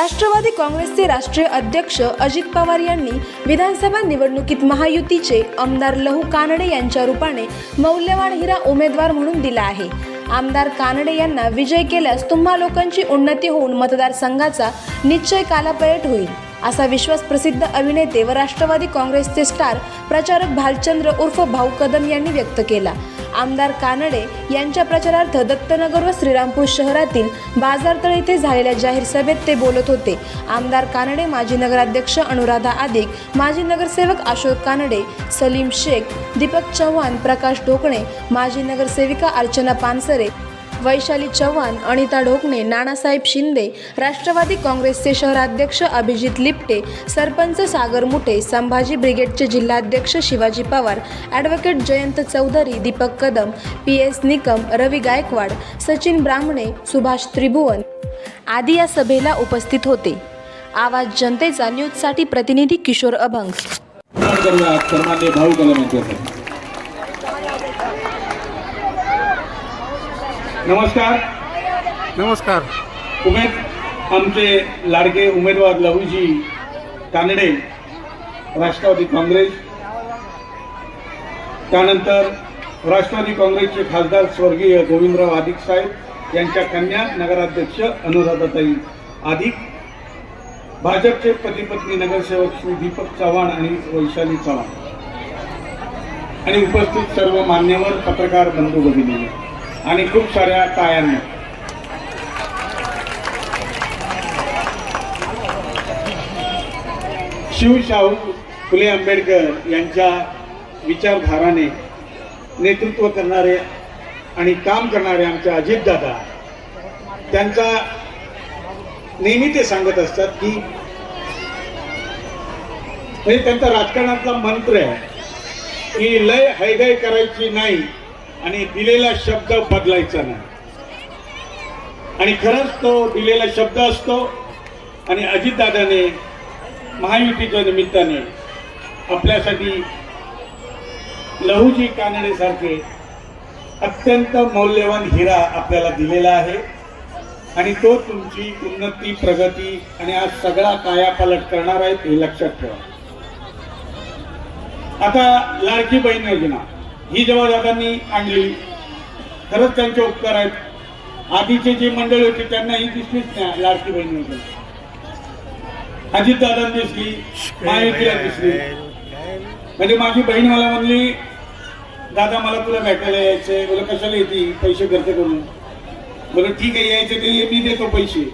राष्ट्रवादी काँग्रेसचे राष्ट्रीय अध्यक्ष अजित पवार यांनी विधानसभा निवडणुकीत महायुतीचे आमदार लहू कानडे यांच्या रूपाने मौल्यवान हिरा उमेदवार म्हणून दिला आहे. आमदार कानडे यांना विजय केल्यास तुम्हा लोकांची उन्नती होऊन मतदारसंघाचा निश्चय कालापयट होईल. असा विश्वास प्रसिद्ध अभिनेते व राष्ट्रवादी काँग्रेसचे स्टार प्रचारक भालचंद्र उर्फ भाऊ कदम यांनी व्यक्त केला. आमदार कानडे यांच्या प्रचारार्थ दत्तनगर व श्रीरामपूर शहरातील बाजारतळ येथे झालेल्या जाहीर सभेत ते बोलत होते. आमदार कानडे माजी नगराध्यक्ष अनुराधा आदिक माजी नगरसेवक अशोक कानडे सलीम शेख दीपक चव्हाण प्रकाश ढोकणे माजी नगरसेविका अर्चना पानसरे वैशाली चव्हाण अनिता ढोकणे नानासाहेब शिंदे राष्ट्रवादी काँग्रेसचे शहराध्यक्ष अभिजित लिपटे सरपंच सागर मुठे संभाजी ब्रिगेडचे जिल्हाध्यक्ष Shivaji Pawar advocate Jayant Chaudhari Deepak Kadam P S Nikam Ravi Gaikwad Sachin Brahmane Subhash Tribhuvan आदी या सभेला उपस्थित होते. आवाज जनतेचा न्यूजसाठी प्रतिनिधी किशोर अभंग. नमस्कार. नमस्कार. उमेद आमचे लाडके उमेदवार लहूजी कानडे राष्ट्रवादी काँग्रेस. त्यानंतर राष्ट्रवादी काँग्रेसचे खासदार स्वर्गीय गोविंदराव आदिक साहेब यांच्या कन्या नगराध्यक्ष अनुराधाताई आदिक. भाजपचे पती पत्नी नगरसेवक श्री दीपक चव्हाण आणि वैशाली चव्हाण. आणि उपस्थित सर्व मान्यवर पत्रकार बंधू भगिनी आणि खूप साऱ्या टायांनी शिवशाहू फुले आंबेडकर यांच्या विचारधाराने नेतृत्व करणारे आणि काम करणारे आमच्या अजितदादा त्यांचा नेहमी ते सांगत असतात की म्हणजे त्यांचा राजकारणातला मंत्र आहे की लय हैदय करायची नाही. आणि दिलेला शब्द बदलायचा नाही. आणि खरंच तो दिलेला शब्द असतो आणि अजितदादाने महायुतीच्या निमित्ताने आपल्यासाठी लहूजी कानडे सारखे अत्यंत मौल्यवान हिरा आपल्याला दिलेला आहे. आणि तो तुमची उन्नती प्रगती आणि आज सगळा कायापालट करणार आहे हे लक्षात ठेवा. आता लाडकी बहीण योजना. ही जेव्हा दादांनी आणली खरंच त्यांचे उपकार आहेत. आधीचे जे मंडळी होते त्यांना ही दिसलीच नाही लाडकी बहिणी योजना दादा दिसली महायुतीला दिसली. म्हणजे माझी बहीण मला म्हणली दादा मला तुला भेटायला यायचंय. बोला कशाला येते? पैसे खर्च करून. बोला ठीक आहे यायचं ते मी देतो पैसे.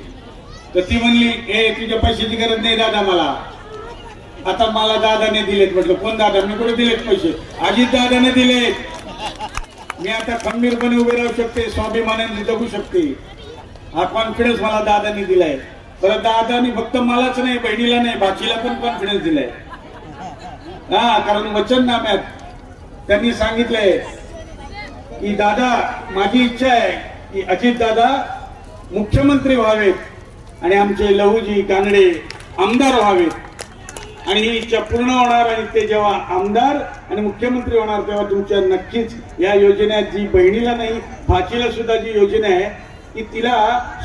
तर ती म्हणली ए तुझ्या पैशाची गरज नाही दादा मला. आता मला दादाने दिलेत म्हटलं. कोण दादा मी कुठे दिलेत पैसे. अजित दादाने दिलेत. मी आता खंबीरपणे उभे राहू शकते स्वाभिमानाने जगू शकते. हा कॉन्फिडन्स मला दादाने दिलाय. परत दादानी फक्त मलाच नाही बहिणीला नाही बाकीला पण कॉन्फिडन्स दिलाय? हा कारण वचननाम्यात त्यांनी सांगितलंय की दादा माझी इच्छा आहे की अजित दादा मुख्यमंत्री व्हावेत आणि आमचे लहूजी कानडे आमदार व्हावेत. आणि ही इच्छा पूर्ण होणार आणि ते जेव्हा आमदार आणि मुख्यमंत्री होणार तेव्हा तुमच्या नक्कीच या योजनेत जी बहिणीला नाही भाचीला सुद्धा जी योजना आहे ती तिला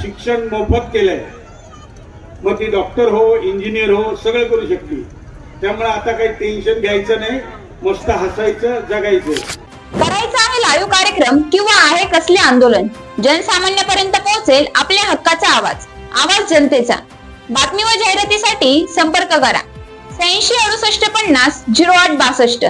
शिक्षण मोफत केलंय. मग ती डॉक्टर हो इंजिनियर हो सगळं करू शकते. त्यामुळे आता काही टेन्शन घ्यायचं नाही मस्त हसायचं जगायचं. करायचा आहे लाईव्ह कार्यक्रम किंवा आहे कसले आंदोलन? जनसामान्यापर्यंत पोहोचेल आपल्या हक्काचा आवाज. आवाज जनतेचा. बातमी व जाहिरातीसाठी संपर्क करा. शहाऐंशी अडुसष्ट पन्नास झिरो आठ बासष्ट.